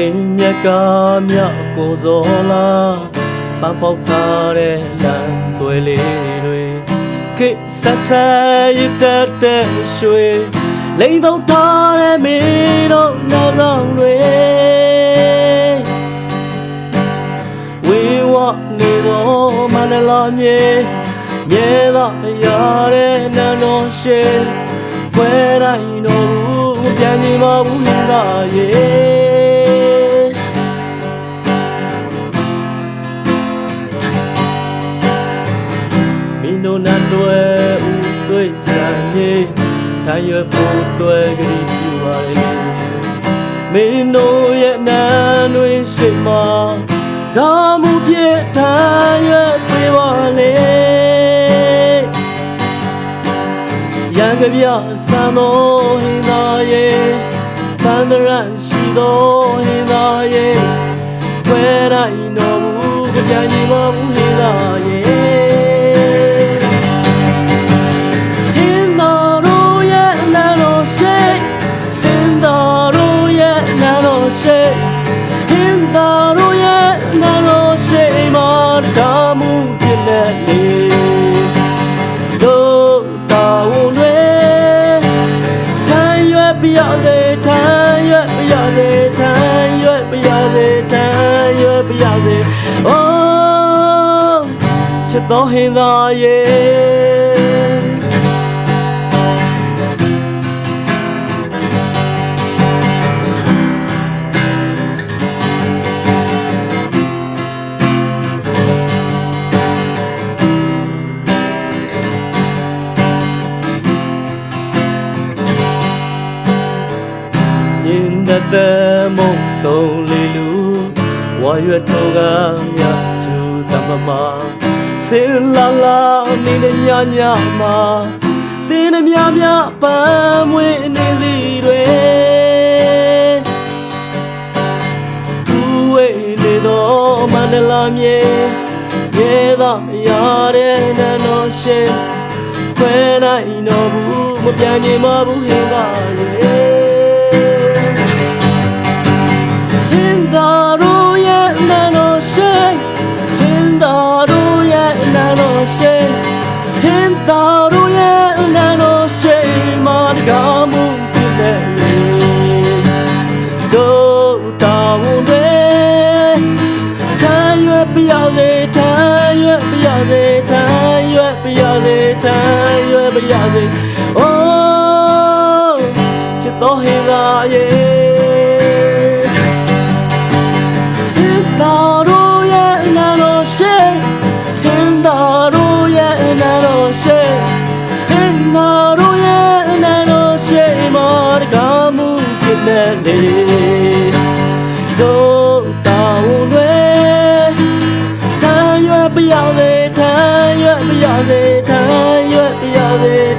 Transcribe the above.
ခင်မြတ်ကားမြတ်ကိုစောလာပန်းပေါက်ထားတဲ့လမ်းသွယ်လေးတွေခေတ်ဆက်ဆက်ရတဲ့တဲ့ရွှေလိန်သုံးထားတဲ့မင်းတို့နောက်ဆောင်တွေဝေဝနေတော့မန္တလာမြေမြဲသောအရာတဲ့နန်းတော်ရှိခွဲတိုင်းတော်ဘူးပြန်နေမဘူးလာရဲ့ စံကြီးတန်ရွယ်ဖို့တွေကြည့်ပြပါလေမင်းတို့ရဲ့နန်းတွေရှိမှဒါမှုပြည့်တန်ရွယ်ပေးပါလေရံကပြစံတော်ဟင်းသာရဲ့တန်တရရှိတော်ဟင်းသာရဲ့ခွဲတိုင်းတော်ဘူးကြံကြီးမဘူးဟင်းသာရဲ့ က်ပြရစေထမ်းရွက်ပြရစေထမ်းရွက်ပြရစေထမ်းရွက်ပြရစေ Oh ချစ်တော်ဟင်သာရဲ့ မြင်တတ်မုံတုံးလေးလူဝါရွက်တော်ကမြချူတမမစင်လာလာနေတဲ့ညညမှာတင်းနှမြမြပန်းမွေနေစီတွေသူဝေနေတော့မန္တလာမြေရဲသာရတဲ့နန်းတော်ရှင်ခွဲနိုင်တော့ဘူးမပြန်ချင်မဘူး ဟင်ပါလေ In the royal nano shake In the royal nano shake In the royal nano shake Margamu pilele Do tawun de Tan yue piao de tan yue piao de tan yue piao de tan yue piao de Oh ချစ်တော်ဟင်သာရဲ့ 不要累，他越不要累，他越不要累。